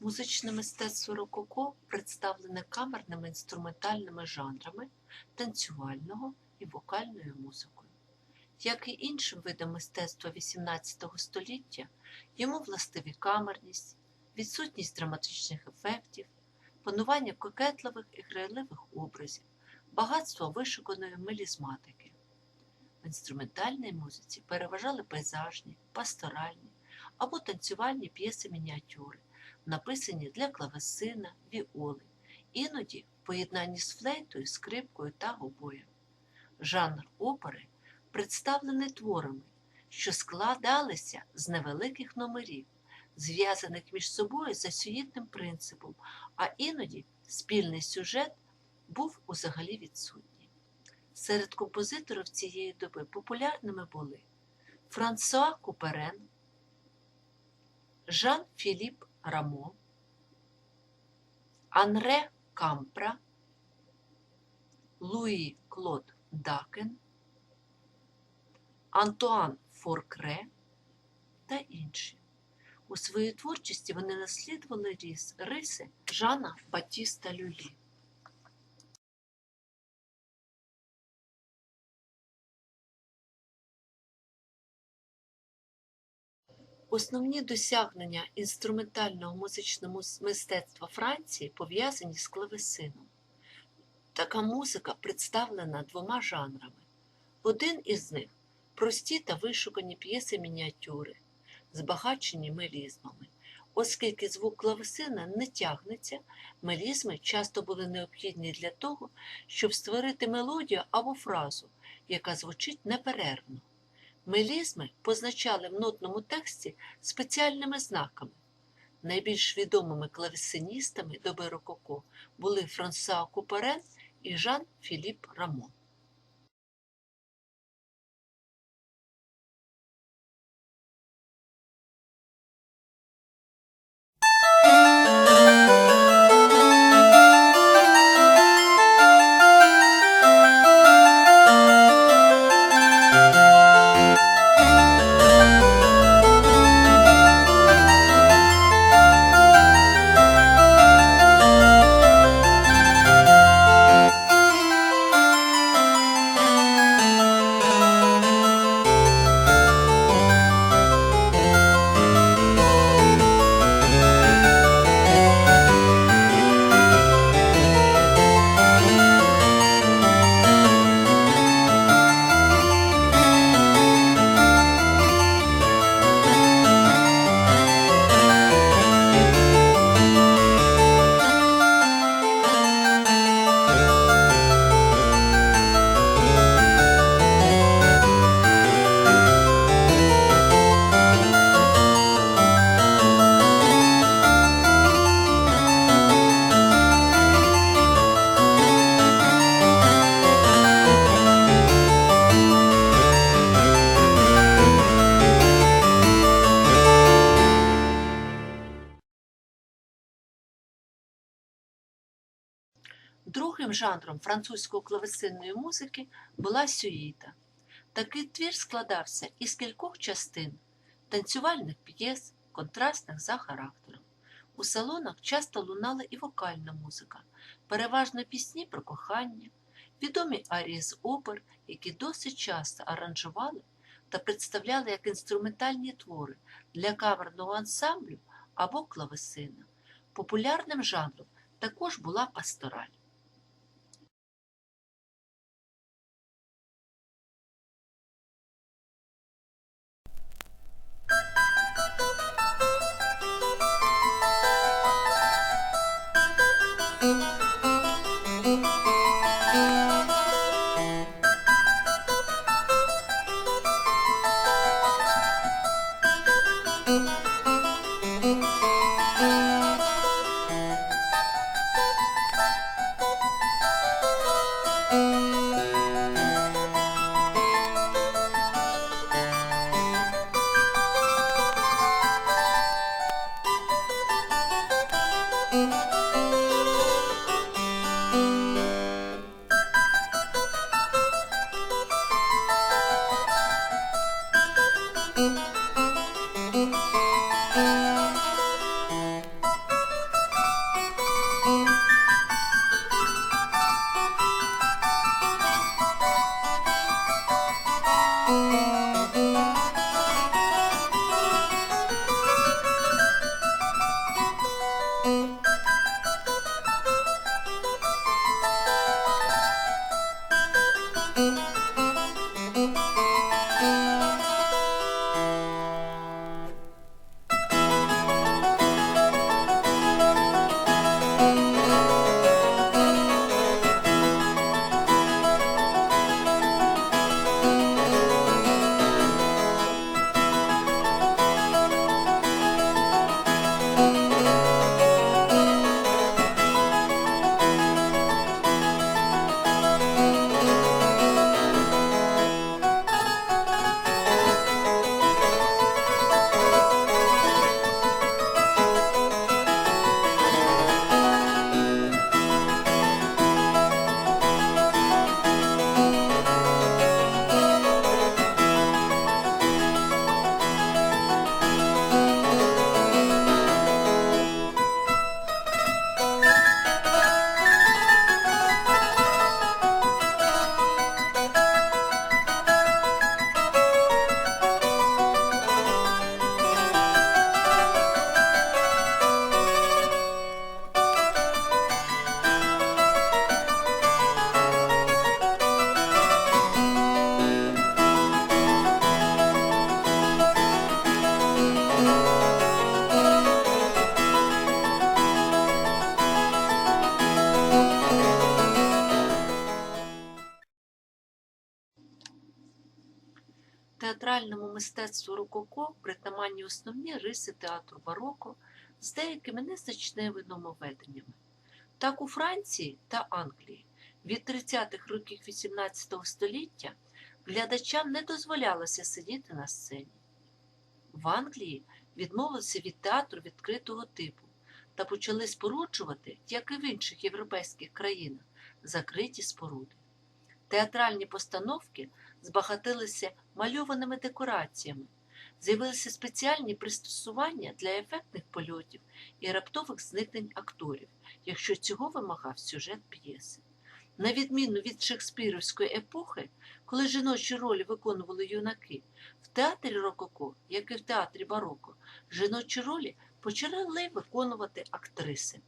Музичне мистецтво рококо представлене камерними інструментальними жанрами танцювального і вокальною музикою. Як і іншим видам мистецтва XVIII століття, йому властиві камерність, відсутність драматичних ефектів, панування кокетливих і грайливих образів, багатство вишуканої мелізматики. В інструментальній музиці переважали пейзажні, пасторальні або танцювальні п'єси мініатюри, написані для клавесина, віоли, іноді в поєднанні з флейтою, скрипкою та гобоєм. Жанр опери представлений творами, що складалися з невеликих номерів, зв'язаних між собою за сюїтним принципом, а іноді спільний сюжет був узагалі відсутній. Серед композиторів цієї доби популярними були Франсуа Куперен, Жан-Філіп Рамо, Анре Кампра, Луї Клод Дакен, Антуан Форкре та інші. У своїй творчості вони наслідували риси Жана Батіста Люлі. Основні досягнення інструментального музичного мистецтва Франції пов'язані з клавесином. Така музика представлена двома жанрами. Один із них прості та вишукані п'єси мініатюри, збагачені мелізмами. Оскільки звук клавесина не тягнеться, мелізми часто були необхідні для того, щоб створити мелодію або фразу, яка звучить неперервно. Мелізми позначали в нотному тексті спеціальними знаками. Найбільш відомими клавесиністами доби Рококо були Франсуа Куперен і Жан-Філіп Рамон. Другим жанром французької клавесинної музики була сюїта. Такий твір складався із кількох частин танцювальних п'єс, контрастних за характером. У салонах часто лунала і вокальна музика, переважно пісні про кохання, відомі арії з опер, які досить часто аранжували та представляли як інструментальні твори для камерного ансамблю або клавесина. Популярним жанром також була пастораль. Mm-hmm. Театральному мистецтву рококо притаманні основні риси театру бароко з деякими незначними нововведеннями. Так у Франції та Англії від 30-х років XVIII століття глядачам не дозволялося сидіти на сцені. В Англії відмовилися від театру відкритого типу та почали споруджувати, як і в інших європейських країнах, закриті споруди. Театральні постановки збагатилися мальованими декораціями, з'явилися спеціальні пристосування для ефектних польотів і раптових зникнень акторів, якщо цього вимагав сюжет п'єси. На відміну від шекспірівської епохи, коли жіночі ролі виконували юнаки, в театрі Рококо, як і в театрі Бароко, жіночі ролі почали виконувати актриси.